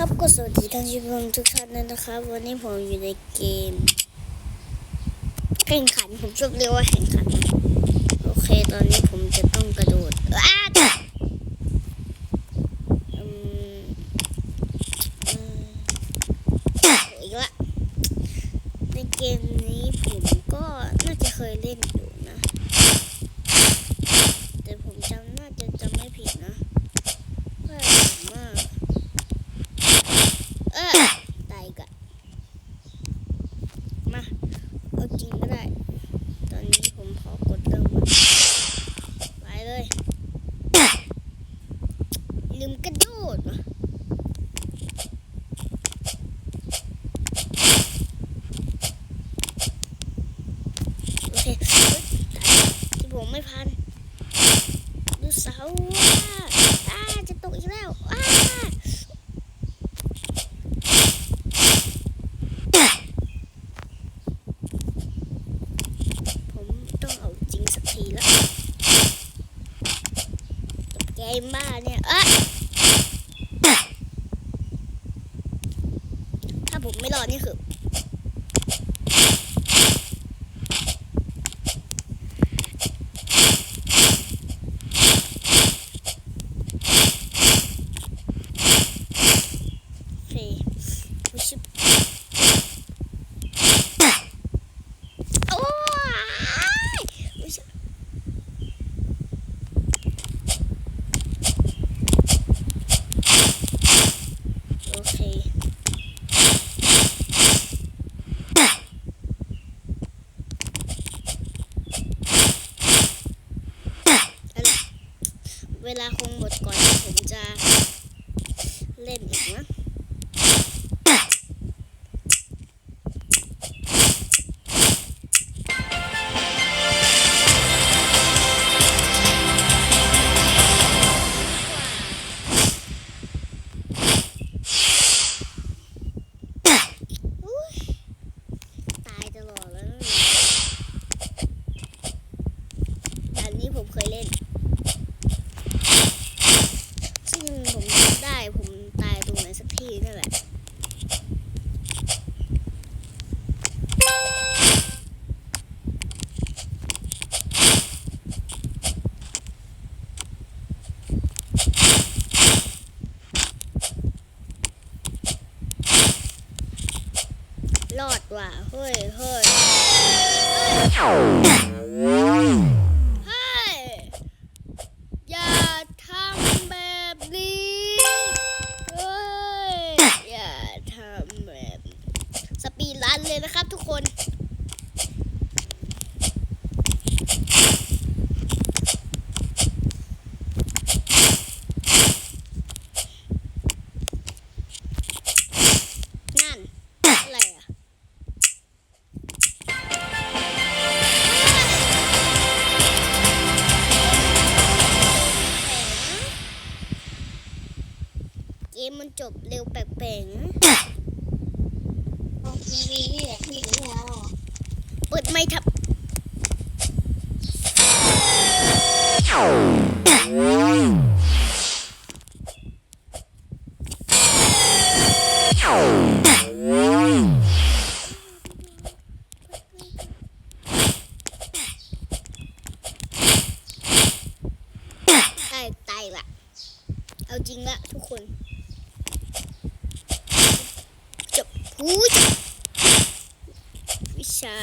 ครับก็สวัสดีท่านผู้ชมทุกท่านนะครับ วันนี้ผมอยู่ในเกม แข่งขันผมชอบเรียกว่าแข่งขัน โอเค ตอนนี้ผมจะต้องกระโดดอ้าอืมอืมอีกละในเกมนี้ผมก็น่าจะเคยเล่นอยู่นะ แต่ผมจำน่าจะจำไม่ผิดนะว่าผมว่า เออตายอีกอะมาเอาจริงก็ได้ ตอนนี้ผมขอกดเริ่มก่อนไปเลยลืมกระโดดว่ะโอ เคที่ผมไม่พัน ดูเสาว่าอ้าจะตกอีกแล้วอ้าผมต้องเอาจริงสักทีแล้วตกใจมากเนี่ยอะถ้าผมไม่รอดนี่คือเคผู้ชิบโอ้ยผู้ชิบโอเคเอาล่ะ เวลาคงหมดก่อน รอดว่าเฮ้ยเฮ้ย ทีวีที่แบบพี่ถึงแล้วเปิดไม่ทับตายตายละเอาจริงละทุกคน จบหูจ บวิชา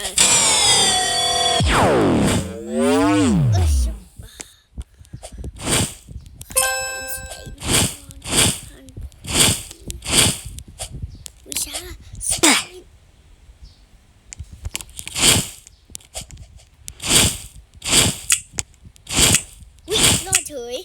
เอ้ยชบบ้าวิชาสไลด์วิรอดเฉย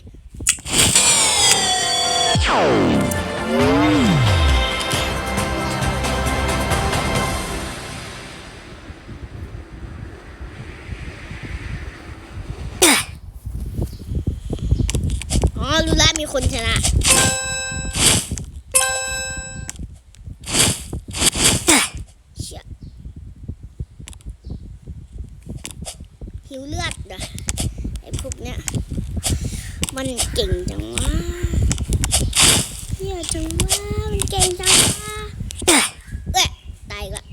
คนชนะหิวเลือดเหรอไอ้พวกเนี้ย มันเก่งจังวะเฮียจังวะมันเก่งจังวะเอ้ยตายอีกละ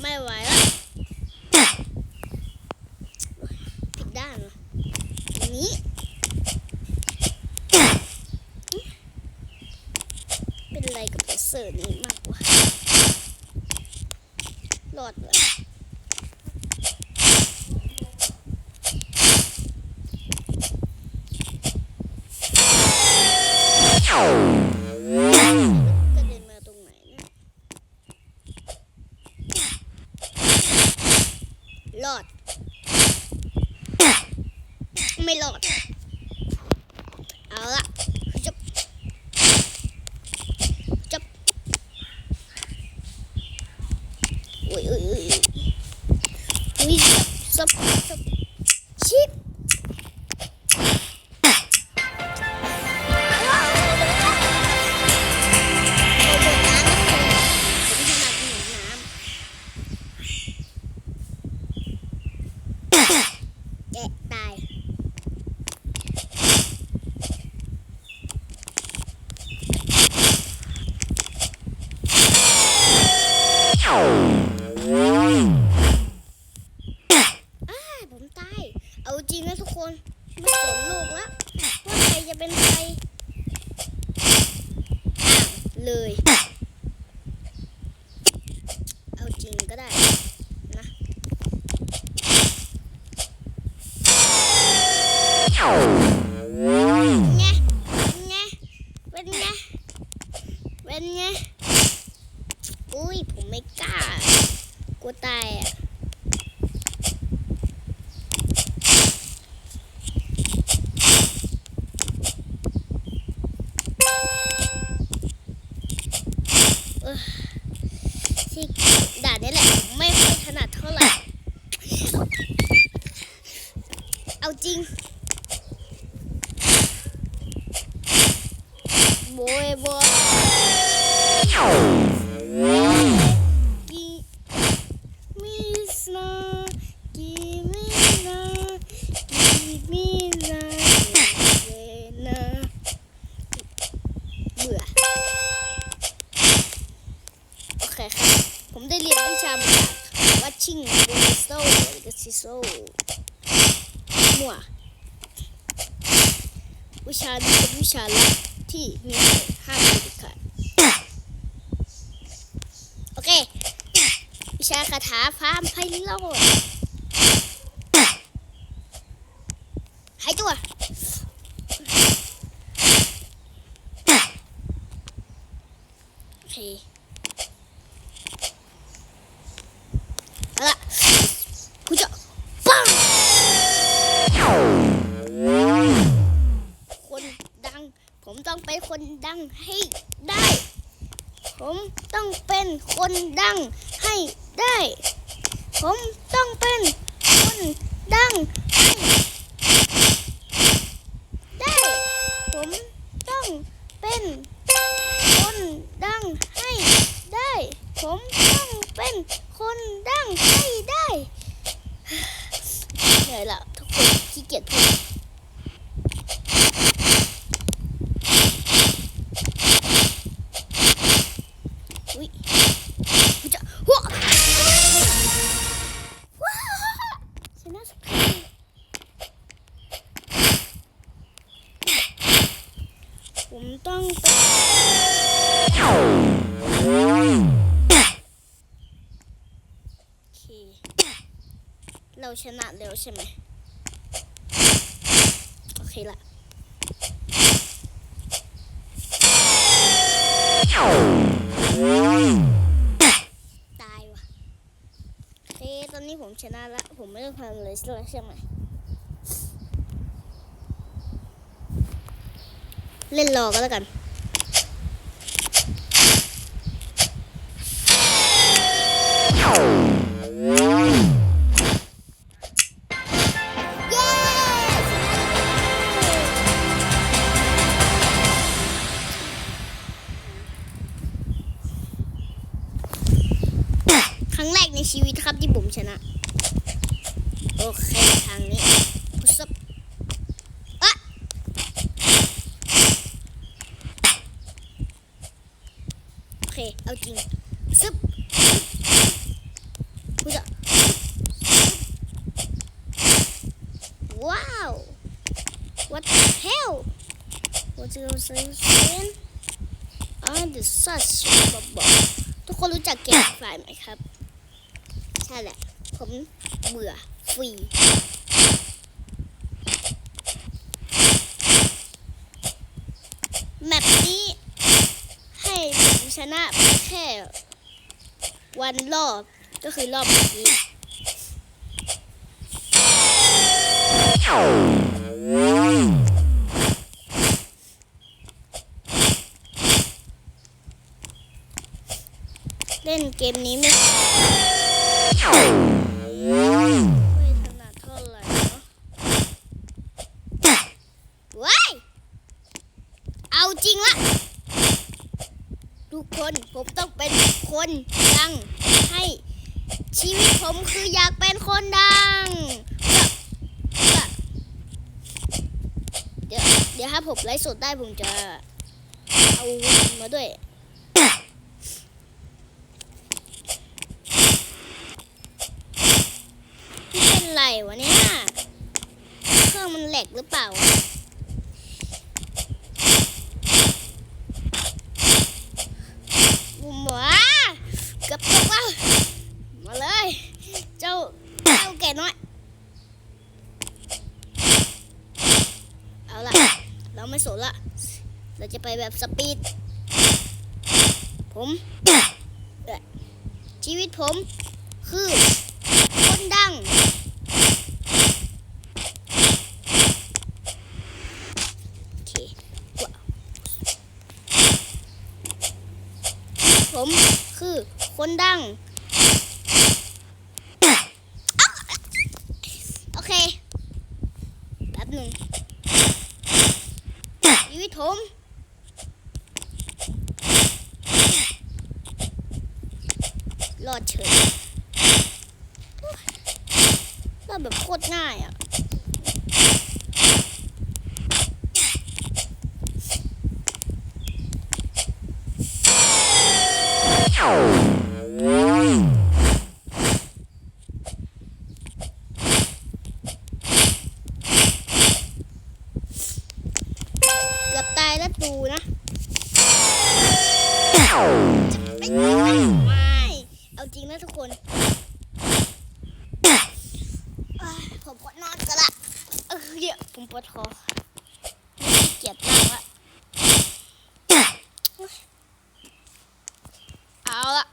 ไม่ไหวละผิดด้านเหรออย่างนี้เป็นอะไรกับเลเซอร์นี้มากกว่า หลอดเลย ผมตาย เอาจริงนะทุกคน ไม่สนโลกละว่าใครจะเป็นใครอ้าวเลย เอาจริงก็ได้นะไง เป็นไง เป็นไง เป็นไง อุ้ย ผมไม่กล้ากลัวตายอะ เออที่ด่านนี้แหละผมไม่ค่อยถนัดเท่าไหร่ เอาจริง โบยโบยกีมิสนากีมินากีมินาเวนาเบื่อ โอ เคครับผมได้เรียนวิชามาจากวัชชิงโบนิโซหรือก็ซิโซ มั่ววิชานี้เป็นวิชาลับที่มีห้ามเด็ดขาดโอเค วิชาคาถาพามไพโรดหายตัวโอเคเอาละ คนดังให้ได้ ผมต้องเป็น ต้องเป็นโอเราชนะเร็วใช่ไหมโอเคละตายว่ะโอเคตอนนี้ผมชนะละผมไม่ต้องทำเลยใช่ไหม เล่นรอก็แล้วกัน เย้ครั้งแรกในชีวิตครับที่ผมชนะ โอเค ทางนี้พุซับอะ เค เอาจริง ซึบกูจะว้าว what the hell what you saying ah the such บอกทุกคนรู้จักเกมไฟไหมครับ ใช่แหละ ผมเบื่อฟรีแมปนี้ให้ผมชนะแค่วันรอบก็คือรอบเมื่อก มนี้ไม่ไม่ถนัดเท่าไหร่เนาะว้ายเอาจริงละทุกคนผมต้องเป็นคนดังให้ชีวิตผมคืออยากเป็นคนดัง เดี๋ยวเดี๋ยวถ้าผมไลฟ์สดได้ผมจะเอามาด้วย นี่ เป็นไรวะเนี่ย เครื่องมันแหลกหรือเปล่า บุ๋มว้าเกับตกแล้วมาเลย เจ้า เจ้าแก่น้อย เอาละเราไม่สนละ เราจะไปแบบสปีด ผม ชีวิตผมคือคนดัง โอเคว้าว ผมคือคนดัง โอเค แป๊บหนึ่งชีวิตผมรอดเฉยรอดแบบโคตรง่ายอะ เกือบตายแล้วตูนะไม่ไม่เอาจริงนะทุกคน ผมปวดนอนกันละเออเดี๋ยวผมปวดคอเกียจมากละเอาละ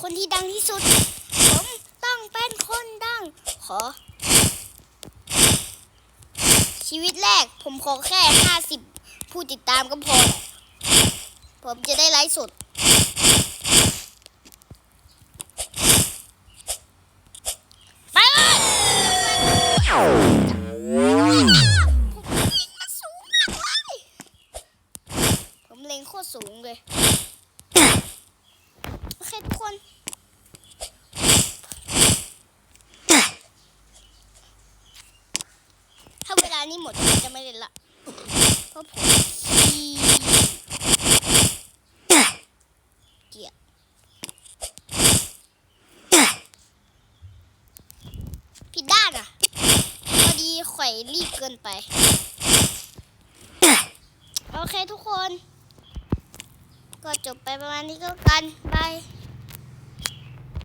คนที่ดังที่ สุด ผมต้องเป็นคนดัง ขอ ชีวิตแรกผมขอแค่ห้าสิบผู้ติดตามก็พอ ผมจะได้ไลฟ์สดไปเลยผมเล็งโคตรสูงเลย โอเคทุกคน ถ้าเวลา นี้หมดผมจะไม่เล่นละเพราะผมขี้เกียจผิดด้านอะพอดีข่อยรีบเกินไปโอเคทุกคน ก็จบไปประมาณนี้ก็กันบาย